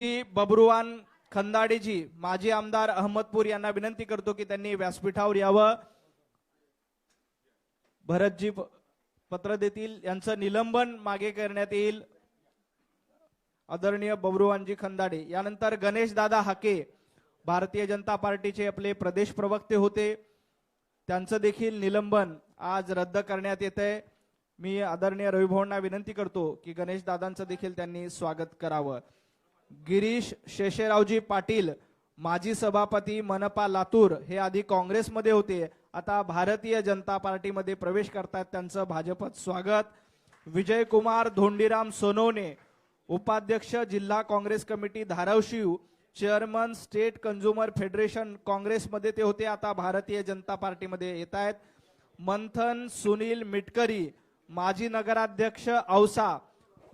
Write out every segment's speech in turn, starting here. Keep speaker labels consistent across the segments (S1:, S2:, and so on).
S1: बबरुवान खंदाडेजी माजी आमदार अहमदपूर यांना विनंती करतो की त्यांनी व्यासपीठावर यावं. भरतजी पत्र देतील यांचं निलंबन मागे करण्यात येईल. आदरणीय बबरुवानजी खंदाडे यानंतर गणेश दादा हाके भारतीय जनता पार्टीचे आपले प्रदेश प्रवक्ते होते. त्यांचं देखील निलंबन आज रद्द करण्यात येत आहे मी आदरणीय रविभाऊंना विनंती करतो की गणेश दादांचं देखील त्यांनी स्वागत करावं. गिरीश शेषेरावजी पाटील माजी सभापती मनपा लातूर हे आधी काँग्रेसमध्ये होते. आता भारतीय जनता पार्टीमध्ये प्रवेश करतात त्यांचं भाजपत स्वागत. विजयकुमार धोंडीराम सोनवणे उपाध्यक्ष जिल्हा Congress committee Dharashiv chairman state consumer federation काँग्रेसमध्ये ते होते. आता भारतीय जनता पार्टीमध्ये येत आहेत मंथन सुनील मिटकरी माजी नगराध्यक्ष औसा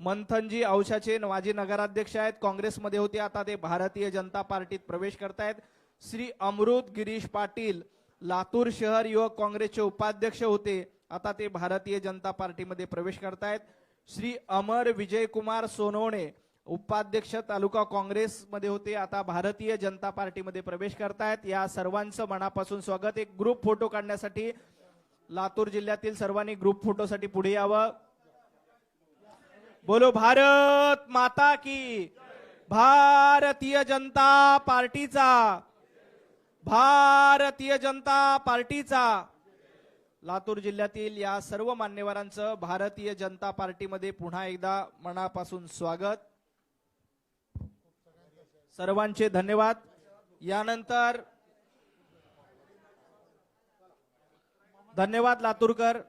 S1: मंथनजी औशाचे माजी नगराध्यक्ष आहेत. काँग्रेसमध्ये होते. आता ते भारतीय जनता पार्टीत प्रवेश करतायत. श्री अमृत गिरीश पाटील लातूर शहर युवक काँग्रेसचे उपाध्यक्ष होते. आता ते भारतीय जनता पार्टीमध्ये प्रवेश करतायत. श्री अमर विजयकुमार सोनवणे उपाध्यक्ष तालुका काँग्रेसमध्ये होते. आता भारतीय जनता पार्टीमध्ये प्रवेश करतायत. या सर्वांचं मनापासून स्वागत. एक ग्रुप फोटो काढण्यासाठी लातूर जिल्ह्यातील सर्वांनी ग्रुप फोटोसाठी पुढे यावं. बोलो भारत माता की भारतीय जनता पार्टीचा भारतीय जनता पार्टीचा लातूर जिल्ह्यातील या सर्व मान्यवरांचं भारतीय जनता पार्टीमध्ये पुन्हा एकदा मनापासून स्वागत. सर्वांचे धन्यवाद. यानंतर धन्यवाद लातूरकर.